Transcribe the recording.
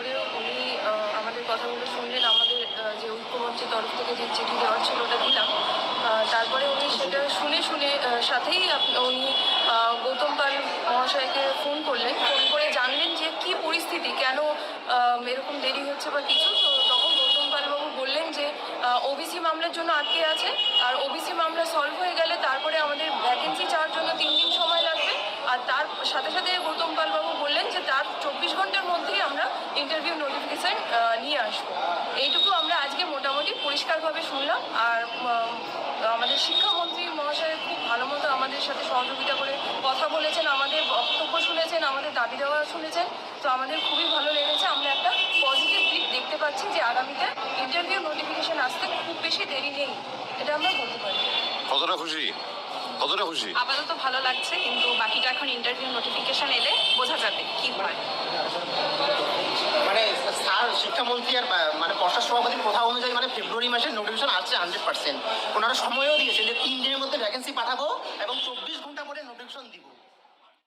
করেও উনি আমাদের কথাগুলো শুনলেন, আমাদের যে ঐক্যমঞ্চের তরফ থেকে যে চিঠি দেওয়ার ছিল ওটা দিলাম। তারপরে উনি সেটা শুনে শুনে সাথেই উনি গৌতম পাল মহাশয়কে ফোন করলেন। ফোন করে জানলেন যে কি পরিস্থিতি, কেন এরকম দেরি হচ্ছে বা কিছু। তো তখন গৌতম পালবাবু বললেন যে ওবিসি মামলার জন্য আটকে আছে। আর ওবিসি মামলা সলভ হয়ে গেলে তারপরে আমাদের ভ্যাকেন্সি চাওয়ার জন্য তিন দিন সময় লাগবে। আর তার সাথে সাথে গৌতম পালবাবু বললেন যে তার চব্বিশ ঘণ্টার মধ্যেই ইন্টারভিউ নোটিফিকেশান নিয়ে আসব। এইটুকু আমরা আজকে মোটামুটি পরিষ্কারভাবে শুনলাম। আর আমাদের শিক্ষামন্ত্রী মহাশয় খুব ভালো মতো আমাদের সাথে সহযোগিতা করে কথা বলেছেন আমাদের বক্তব্য শুনেছেন আমাদের দাবি দেওয়া শুনেছেন। তো আমাদের খুবই ভালো লেগেছে। আমরা একটা পজিটিভ দিক দেখতে পাচ্ছি যে আগামীতে ইন্টারভিউ নোটিফিকেশান আসতে খুব বেশি দেরি নেই। এটা আমরা বলতে পারি। কতটা খুশি? কতটা খুশি? আপাতত ভালো লাগছে কিন্তু বাকিটা এখন ইন্টারভিউ নোটিফিকেশন এলে বোঝা যাবে কি হয়। শিক্ষামন্ত্রী আর মানে পর্ষদ সভাপতির কথা অনুযায়ী মানে ফেব্রুয়ারি মাসের নোটিফিকেশন আসছে হান্ড্রেড পার্সেন্ট ওনারা সময়ও দিয়েছেন যে তিন দিনের মধ্যে ভ্যাকেন্সি পাঠাবো এবং চব্বিশ ঘণ্টা পরে নোটিফিকেশন দিব।